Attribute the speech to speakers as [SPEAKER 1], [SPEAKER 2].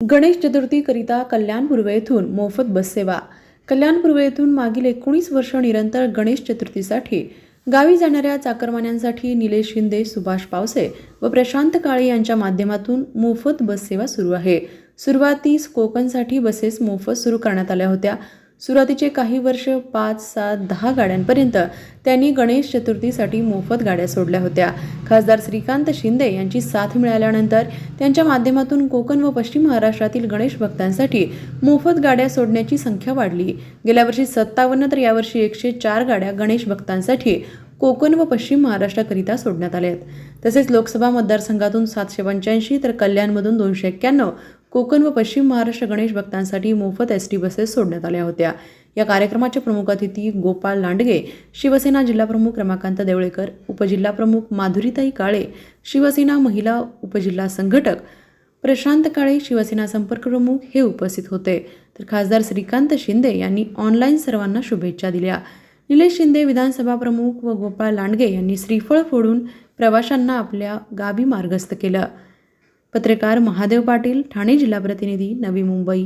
[SPEAKER 1] गणेश चतुर्थीकरिता कल्याण पूर्व येथून मोफत बससेवा कल्याण पूर्व येथून मागील एकोणीस वर्ष निरंतर गणेश चतुर्थीसाठी गावी जाणाऱ्या चाकरमान्यांसाठी निलेश शिंदे सुभाष पावसे व प्रशांत काळे यांच्या माध्यमातून मोफत बससेवा सुरू आहे. सुरुवातीस कोकणसाठी बसेस मोफत सुरू करण्यात आल्या होत्या. सुरुवातीचे काही वर्ष पाच सात दहा गाड्यांपर्यंत त्यांनी गणेश चतुर्थीसाठी मोफत गाड्या सोडल्या होत्या. खासदार श्रीकांत शिंदे यांची साथ मिळाल्यानंतर त्यांच्या माध्यमातून कोकण व पश्चिम महाराष्ट्रातील गणेश भक्तांसाठी मोफत गाड्या सोडण्याची संख्या वाढली. गेल्या वर्षी सत्तावन्न तर यावर्षी एकशे चार गाड्या गणेश भक्तांसाठी कोकण व पश्चिम महाराष्ट्राकरिता सोडण्यात आल्या आहेत. तसेच लोकसभा मतदारसंघातून सातशे पंच्याऐंशी तर कल्याणमधून दोनशे एक्क्याण्णव कोकण व पश्चिम महाराष्ट्र गणेश भक्तांसाठी मोफत एस टी बसेस सोडण्यात आल्या होत्या. या कार्यक्रमाचे प्रमुख अतिथी गोपाळ लांडगे शिवसेना जिल्हाप्रमुख रमाकांत देवळेकर उपजिल्हाप्रमुख माधुरीताई काळे शिवसेना महिला उपजिल्हा संघटक प्रशांत काळे शिवसेना संपर्क प्रमुख हे उपस्थित होते. तर खासदार श्रीकांत शिंदे यांनी ऑनलाईन सर्वांना शुभेच्छा दिल्या. निलेश शिंदे विधानसभा प्रमुख व गोपाळ लांडगे यांनी श्रीफळ फोडून प्रवाशांना आपल्या गावी मार्गस्थ केलं. पत्रकार महादेव पाटील ठाणे जिल्हा प्रतिनिधी नवी मुंबई.